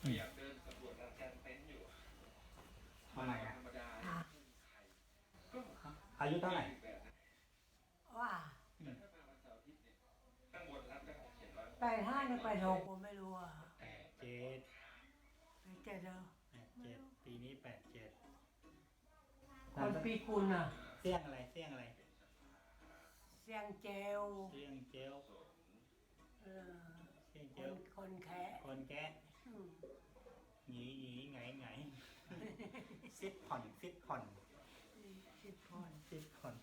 ท์อยู่ทำไมอะธรรมดาอะก็อายุเท่าไหร่แบบนะว่าแต่ถ้ามาวันเสาร์อาทิตย์เนี่ยข้างบนรับก็เขียนว่าแปดห้าหรือแปดหกผมไม่รู้อะแปดเจ็ดแปดเจ็ดเหรอแปดเจ็ดปีนี้แปดเจ็ดคนปีกุลอะเสี่ยงอะไรเสี่ยงอะไร เสียงเจลเสี่ยงเจลเออเสี่ยงคเจลนคนแคะคนแกะอืม หนีหนีไงไงซิดผ่อนซิดผ่อนสิบคนซิดผ่อน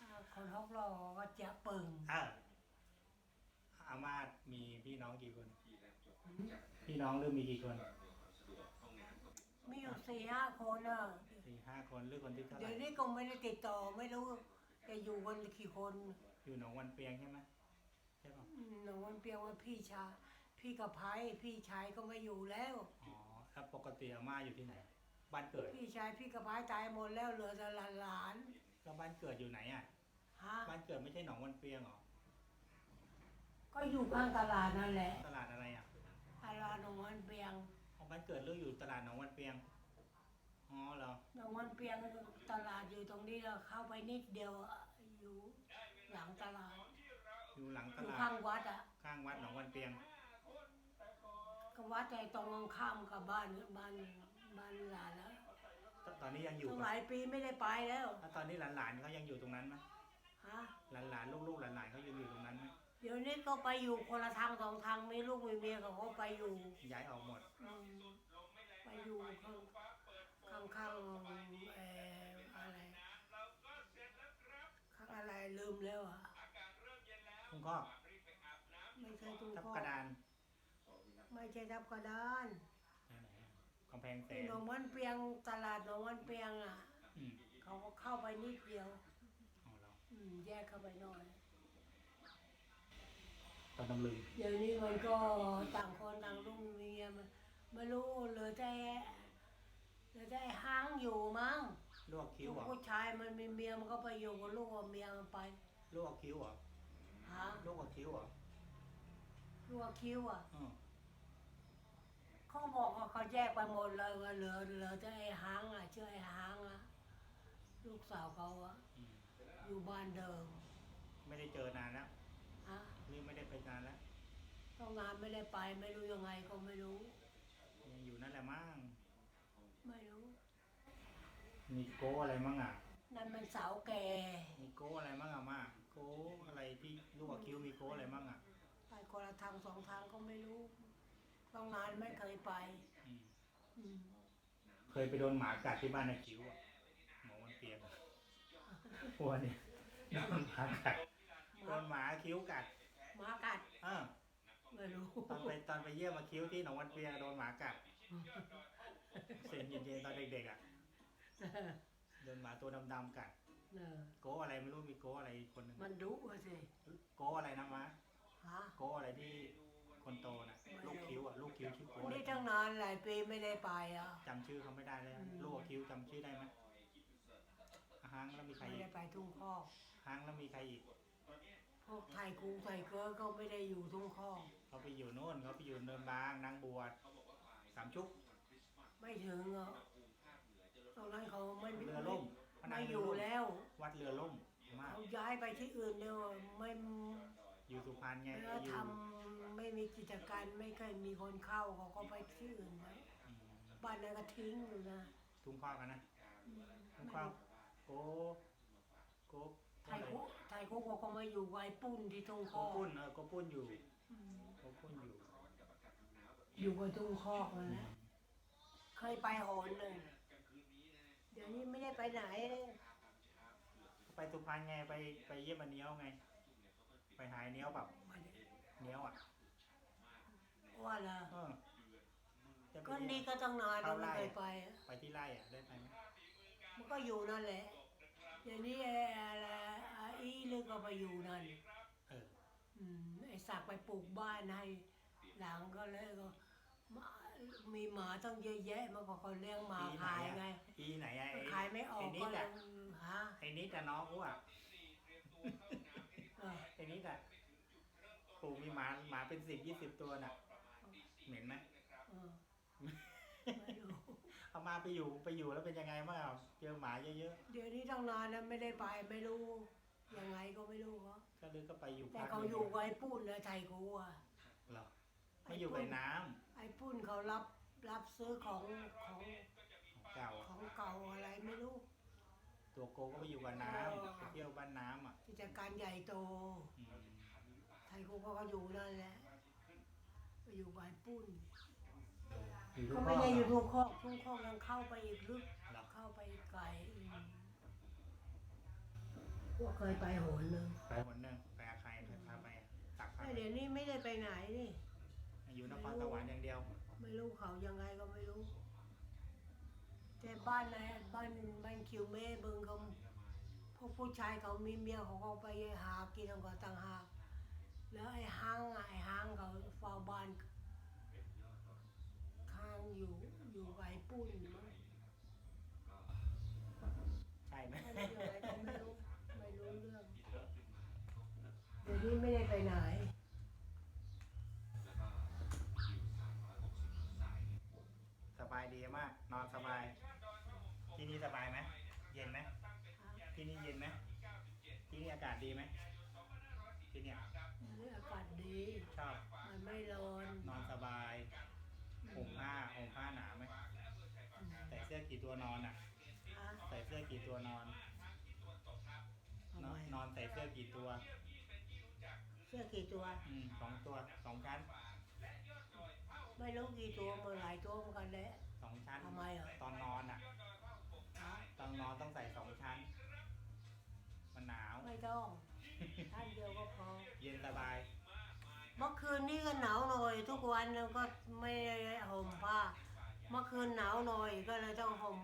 อ่าคนฮอกรอก็เจ๊ปึงอะอามาตมีพี่น้องกี่คนที่แรกจบพี่น้องเริ่มมีกี่คนสะดวกห้องน้ำก็มีมีอยู่สี่ห้าคนอะสี่ห้าคนหรือคนที่เท่าไหเดี๋ร่ยวนี้ก็ไม่ได้ติดต่อไม่รู้จะอยู่กันกี่คนอยู่หนองวันเปียงใช่ไหมใช่ป่ะอืมหนูมันเพียงว่าพี่ชาย พี่กับไพพี่ชายก็ไม่อยู่แล้ว อ๋อแล้วปกติอาม่าอยู่ที่ไหน บ้านเกิดพี่ชายพี่กับไพตายหมดแล้วเหลือแต่หลานแล้วบ้านเกิดอยู่ไหนอะ ๆฮะบ้านเกิดไม่ใช่หนองวันเปียงเหรอ ก็อยู่ข้างตลาดนั่นแหละตลาดอะไรอะตลาดหนองวันเปียงของบ้านเกิดเรื่องอยู่ตลาดหนองวันเปียง อ๋อเหรอ หนองวันเปียงตลาดอยู่ตรงนี้เราเข้าไปนิดเดียวอะอยู่หลังตลาดอยู่หลังอตยู่ลาดข้างวัดอะ ข้างวัดหนองวันเปียง ก็วัดใจตรงข้ามกับบ้านบ้านบ้านหลานแล้วตตอนนี้ยังอยู่ตั้งหปะลายปีไม่ได้ไปแล้วแล้วตอนนี้หลานๆเขายังอยู่ตรงนั้นไหมฮะหลานๆลูกๆหลานๆเขายังอยู่ตรงนั้นไหมเดี๋ยวนี้ก็ไปอยู่คนละทางสองทางมีลูกมีเมียเขาก็ไปอยู่ย้ายออกหมด อืมไปอยู่ข้างข้างข้างเอ่ออะไรข้างอะไรลืมแล้วอะ คุณก็ไม่ใช่ตุ้งทับข้อกระดาน ไม่ใช่ทับกระดานไหนๆอะกำแพงแสที่นหนองวันเปียงตลาดหนองวันเปียงอะ อืมเขาก็เข้าไปนิดเดียวเอาเราอืม แยกเข้าไปหน่อย ตอนตำลึงเดี๋ยวนี้มันก็ต่างคนต่างลูกมีเมียมันไม่รู้เหลือแต่เหลือแต่ห้างอยู่มั้งลวกคิ้วเหรอผู้ชายมันมีเมียมันก็ไปอยู่กับลูกกับเมียมันไปลวกคิ้วเหรอฮะลวกคิ้วเหรอลูกกับคิ้วอะ อืม เขาบอกว่าเขาแยกไปหมดเลยว่าเหลือเหลือแต่ไอ้หางอะชื่อไอ้หางอะลูกสาวเขาอะอืมอยู่บ้านเดิมไม่ได้เจอนานแล้วฮะนี่ไม่ได้ไปนานแล้วต้องงานไม่ได้ไปไม่รู้ยังไงก็ไม่รู้ ยังอยู่นั่นแหละมั้งไม่รู้ มีโก้อะไรมั่งอะนั่นมันสาวแก่มีโก้อะไรมั่งอะมาโก้อะไรที่ลวกคิ้วมีโก้อะไรมั่งอะไปคนละทางสองทางก็ไม่รู้ ต้องงานไม่เคยไป อืมอืมเคยไปโดนหมากัดที่บ้านในคิ้วอะหมอมันเปียกอะหัวเนี่ยโดนหมากัดโดนหมาคิ้วกัดหมากัดเออไม่รู้ตอนไปตอนไปเยี่ยมมาคิ้วที่หนองวันเปียโดนหมากัดเสียงเย็นๆตอนเด็กๆอะโดนหมาตัวดำๆกัดเออโก้อะไรไม่รู้มีโก้อะไรคนหนึ่งมันดุอะสิโก้อะไรนะมะฮะโก้อะไรที่คนโตน่ะลูก คิ้วอะลูกคิ้วชื่อโก้อะไรนี่ตั้งนานหลายปีไม่ได้ไปอะ จำชื่อเขาไม่ได้เลยอืมลูกคิ้วจำชื่อได้ไหมอะฮังแล้วมีใครไม่อีได้กไปทุ่งคอกฮังแล้วมีใครอีกพวกไทยกรุงไทยเกอก็ไม่ได้อยู่ทุ่งคอกเขาไปอยู่โน่นเขาไปอยู่เนินบางนางบวชสามชุกไม่ถึงอะตรงนั้นเขาไม่มีเรือล่มพนัไม่งอเรือยู่ล่มแล้ว วัดเรือล่มมาก เขาย้ายไปที่อื่นแล้วไม่ อยู่สุพรรณไงแล้วอยู่ทำไม่มีกิจการไม่เคยมีคนเข้าเขาก็ไปที่อื่นแล้วอืมบ้านนั้นก็ทิ้งอยู่นะทุ่งข้าวกันนะทุ่งข้าวโก้โก้ไทยคุกไทยคุกเขาก็มาอยู่ไว้ปุ้นที่ทุ่งคโก้อกปุ้นเออโก้ปุ้นอยู่อืมโก้ปุ้นอยู่อยู่บนทุ่งคอกนั่นแหละเคยไปหนหนึ่งเดี๋ยวนี้ไม่ได้ไปไหนเลยไปสุพรรณไงไปไปเยี่ยมอันเนี้ยวไงไป หายเนี้ยวแบบไม่ได้เนี้ยวอะว่าละเออจะไปก็เยี่ยมนี่ก็ต้องนานเราไม่เคยไปอะไปที่ไร่อะได้ไปไหมมันก็อยู่นั่นแหละเดี๋ยวนี้ไอ้อะไรอาอีเลยก็ไปอยู่นั่นเอออืมไอ้สักดิ์ไปปลูกบ้านให้หลังก็เลยก็มามีหมาต้องเยอะแยะมันก็เขาเลี้ยงหมาปีไหนขายอะไงปีไหนอะไอ้ขายไม่ออกไอ้นิก็ดเลอะยฮะไอ้นิดอะน้องกูอะ เออไอ้นิดอะปลูกมีหมาหมาเป็นสิบยี่สิบตัวน่ะ เหม็นไหมเออไม่รู้เอามาไปอยู่ไปอยู่แล้วเป็นยังไงบ้างอะเจอหมาเยอะเดี๋ยวนี้ตั้งนานแล้วไม่ได้ไปไม่รู้ยังไงก็ไม่รู้เขาๆก็เลยก็ไปอยู่แต่พักเขาหนึ่งอยู่กับไอ้ปุ้นเลยไทยกูอะเหรอไม่อยู่กับน้ำไอ้ปุ้นเขารับรับซื้อของของเก่า ของเก่าอะไรไม่รู้ ตัวโกก็ไปอยู่กับน้อ๋อำไปเที่ยวบ้านน้ำอะกิจการใหญ่โต อืมไทยกูก็อยู่นั่นแหละไปอยู่กับไอ้ปุ้น อยู่ทุกเขาข้ไม่อได้อยู่เหรทุกข้อทุกข้อยังเข้าไปอีกลึกเหรอเข้าไปไกลอืมพวกเคยไปโหนหนึ่งไปคนหนึ่งไปอาใครใครพาไปอะตักพาแต่ไปเดี๋ยวนี้ไม่ได้ไปไหนนี่อยู่นครสวรรค์อย่างเดียว ไม่รู้เขายังไงก็ไม่รู้แต่ บ้านไหนบ้านบ้านคิวเม่เบิงเขาพวกผู้ชายเขามีเมียเขาก็ไปหากินของเขาต่างหากแล้วไอ้ห้างอะไอ้ห้างเขาเฝ้าบ้านข้างอยู่อยู่กับไอ้ปุ้นมั้งใช่ไหมไม่รู้อะไรก็ไม่รู้ไม่รู้เรื่องเดี๋ยวนี้ไม่ได้ไปไหนสบายดีมาก นอนสบาย ที่นี่สบายไหมเย็นไหมที่นี่เย็นไหมที่นี่อากาศดีไหมที่เนี่ยนี่อากาศดีชอบมันไม่ร้อนนอนสบายห่มผ้าห่มผ้าหนาไหมใส่เสื้อกี่ตัวนอนอะฮะใส่เสื้อกี่ตัวนอนทำนไมอนนอนใส่เสื้อกี่ตัว เสื้อกี่ตัวอืมสองตัวสองชั้น ไม่รู้กี่ตัวมันหลายตัวเหมือนกันแหละสองชั้นทำไมอะตอนนอนอะฮะ ตอนนอนต้องใส่สองชั้น มันหนาว ไม่ต้องท่านเดียวก็พอ เย็นสบาย เมื่อคืนนี้ก็หนาวหน่อย ทุกวันเราก็ไม่ได้ห่มผ้า เมื่อคืนหนาวหน่อยก็เลยต้องห่ม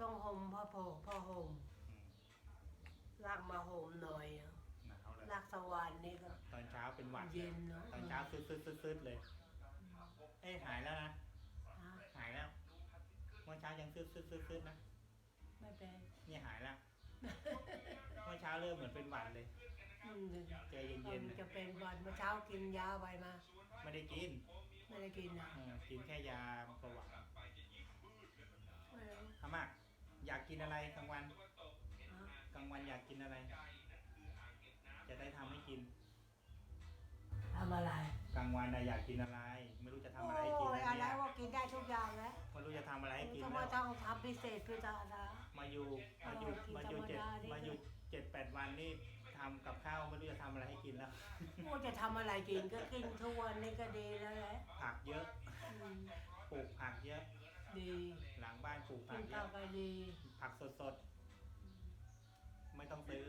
ต้องห่มผ้าโพกผ้าห่มอืมลากมาห่มหน่อยหนาวเลย ลากสว่านนี่ก็ ตอนเช้าเป็นหวัดเย็นเนาะตอนเช้าซึดซึดซึดซึดเลย เอ้ยหายแล้วนะ ฮะหายแล้ว เมื่อเช้ายังซึดซึดซึดซึดนะ ไม่เป็นนี่หายแล้วเมื่อเช้าเริ่มเหมือนเป็นหวัดเลย อืมเจอเย็นมัเย็นนจะเป็นหวันเมื่อเช้ากินยาไปมา ไม่ได้กินไม่ได้กินนะเออกินแค่ยาเบาหวานไม่รู้อาม่าอยากกินอะไรกลางวันฮะกลางวันอยากกินอะไร จะได้ทำให้กินทำอะไรกลางวันน่ะอยากกินอะไร ไม่รู้จะทำอะไรให้กินโอ้ยแล้วอะไรเนี่ยว่ากินได้ทุกอย่างแล้วไม่รู้จะทำอะไรให้กินทำไมแล้วต้องทำพิเศษพิจารณามา อยู่มาอยู่เออกินมาอยู่เจ็ดธรรมดานี่มาอยู่เจ็ดแปดวันนี่ทำกับข้าวไม่รู้จะทำอะไรให้กินแล้วว่าจะทำอะไรกินก็กินทุกวันนี่ก็ดีแล้วแหละผักเยอะอืมปลูกผักเยอะ ดีหลังบ้านปลูกผักิกนเยข้าวอะก็ดี ผักสดๆ ไม่ต้องซื้อ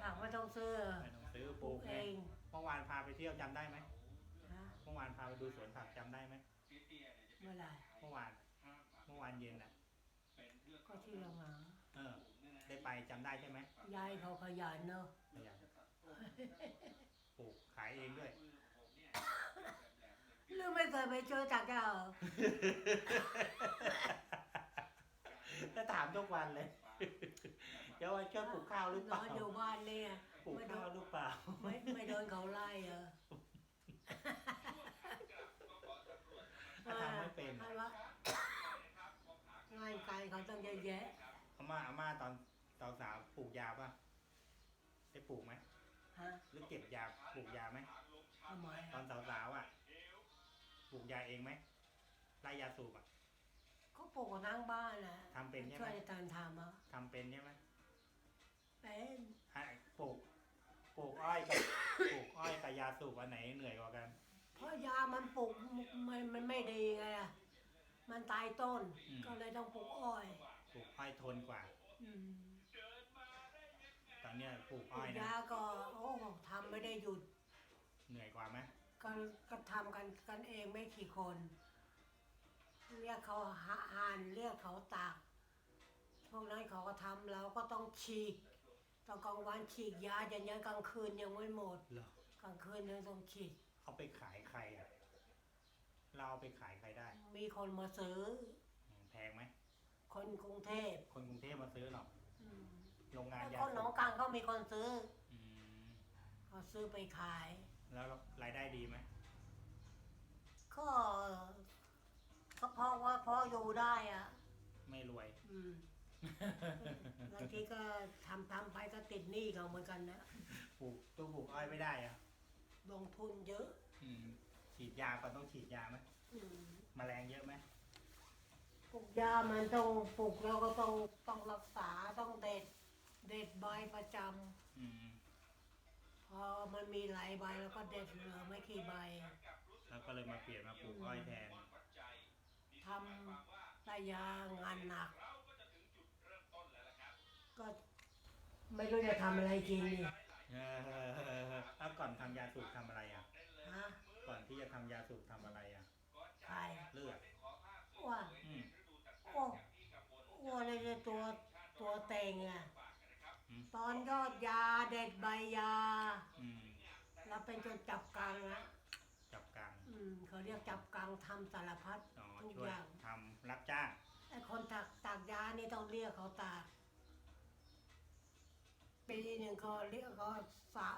ผักไม่ต้องซื้อไม่ต้องซื้อปปลูลูกกเอเองงเมื่อวานพาไปเที่ยวจำได้ไหมฮะเมื่อวานพาไปดูสวนผักจำได้ไหมเมื่อไหร่เมื่อวานเมื่อ วานเย็นอะ ก็ที่เรามาเออ ได้ไปจำได้ใช่ไหมยายเขาขยันเนาะ ไม่อยากปลูกขายเองด้วยหรือไม่เคยไปเจอจากเจ้าก็ถามทุกวันเลยเจ้าว่าเจ้าปลูกข้าวหรือเปนล่าอนอยู่บ้านเนี่ยปลูกข้าวหรือเปล่า ไม่ไม่โดนเขาไล่เออถ้าทำไม่เป็น ให้ว่า งานการเขาต้องเยอะแยะอาม่าอาม่าตอนตอนสาวปลูกยาป่ะได้ปลูกไหมฮะหรือเก็บยาปลูกยาไหมทำไมตอนสาวๆอะปลูกยาเองไหมไล่ยาสูบอะเขาปลูกกันทั้งบ้านนะทำเป็นใช่ไหม ช่วยกันทำอะทำเป็นใช่ไหมเป็นให้ปลูกปลูกอ้อยกับ ปลูกอ้อยกับยาสูบอันไหนเหนื่อยกว่ากัน เพราะยามันปลูกมันมันไม่ดีไงอะ มันตายต้น อืม ก็เลยต้องปลูกอ้อยปลูกอ้อยทนกว่า อืมตอนเนี้ยปลูกปลูอ้อยกนะ ยาก็โอ้ทำไม่ได้หยุด เหนื่อยกว่าไหมก็ก็ทำกันกันเองไม่กี่คน เรียกเขาหาหานเรียกเขาตากพวกนั้นเขาก็ทำเราก็ต้องฉีกตอนกลางวันฉีกยาอย่างยังกลางคืนยังไม่หมด เหรอกลางคืนยังต้องฉีกเอาไปขายใครอะ เราเอาไปขายใครได้ มีคนมาซื้ออืมแพงไหม คนกรุงเทพคนกรุงเทพมาซื้อหรอกอืมโรงงานแล้วยาคนหนสูองบกลางก็มีคนซื้ออืมเขาซื้อไปขาย แล้วรายได้ดีไหมอว่าพออยู่ได้อะ ไม่รวย อืมบางทีก็ทำทำไปก็ติดหนี้เขาเหมือนกันนะปลูกตู้ปลูกอ้อยไม่ได้อะลงทุนเยอะ อืม ฉีดยาก่อนต้องฉีดยาไหมอืมแมลงเยอะไหมปลูกยามันต้องปลูกแล้วก็ต้องต้องรักษาต้องเด็ด เด็ดใบประจอืมำพอมันมีหลายใบแล้วก็เด็ดเหลือไม่กี่ใบแล้วก็เลยมาเปลี่ยนมาปลูกอ้อยแทน ทำระยางานหนัก ก็ไม่รู้จะทำอะไรกินนี่เออแล้วก่อนทำยาสูบทำอะไรอะฮะ ก่อนที่จะทำยาสูบทำอะไรอะ ใครเลือดว่าอืมโอ้โอ้เลยจะตัวตัวเต็งอะ อืม ตอนยอดยาเด็ดใบยา อืม เราเป็นจนจับกังนะจับกลางอืมเขาเรียกจับกังทำสารพัดอ๋อทุกช่วอยย่างทำรับจ้างไอ้คนตากตากยานี่ต้องเรียกเขาตากปีหนึ่งก็เรียกเขาสา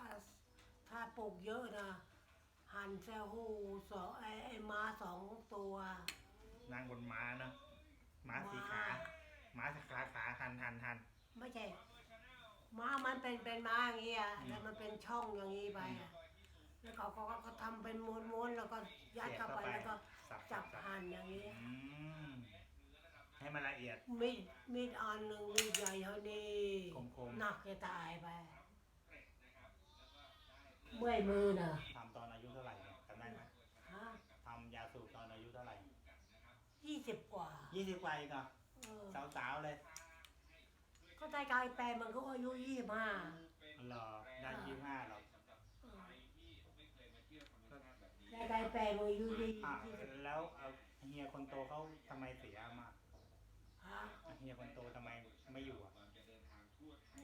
ถ้าปลูกเยอะนะ หันแซหูสองไอ้ไอ้ม้าสองตัว นั่งบนม้าเนอะม้าสีขาม้าขาขาหันหันหัน ไม่ใช่ม้ามันเป็นเป็นม้าอย่างเงี้ยอืมแล้วมันเป็นช่องอย่างงี้ไปอะแล้วเขาก็ก็ทำเป็นม้วนๆแล้วก็ยัดเข้าไปแล้วก็สับจัสับบสับ หั่นอย่างนี้อืมให้มันละเอียด มีดมีดอันหนึ่งมีดใหญ่เท่านี้คมๆ หนักจะตายไปเมื่อยมือน่ะทำตอนอายุเท่าไหร่เนี่ยจำได้ไหม ฮะ ทำยาสูบตอนอายุเท่าไหร่ ยี่สิบกว่า ยี่สิบกว่าอีกเหรอเออสาวๆเลยก็ได้กายแปลมันก็อายุยี่สิบห้าหรอได้ยี่ห้าหรอได้กายแปลมันอายุยี่อะสิบแล้วเอาเฮียคนโตเขาทำไมเสียมาฮะเฮียคนโตทำไมไม่อยู่อะ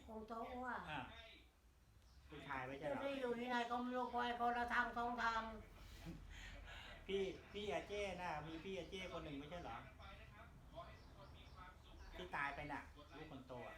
คงโตว่าอะผู้ชายไม่ใช่จะเหรอได้อยู่ที่ไหนก็ไม่รู้คอยคนละทางสองทาง พี่พี่อาเจ้น่ะมีพี่อาเจ้คนหนึ่งไม่ใช่เหรอที่ตายไปน่ะลูกคนโตอะ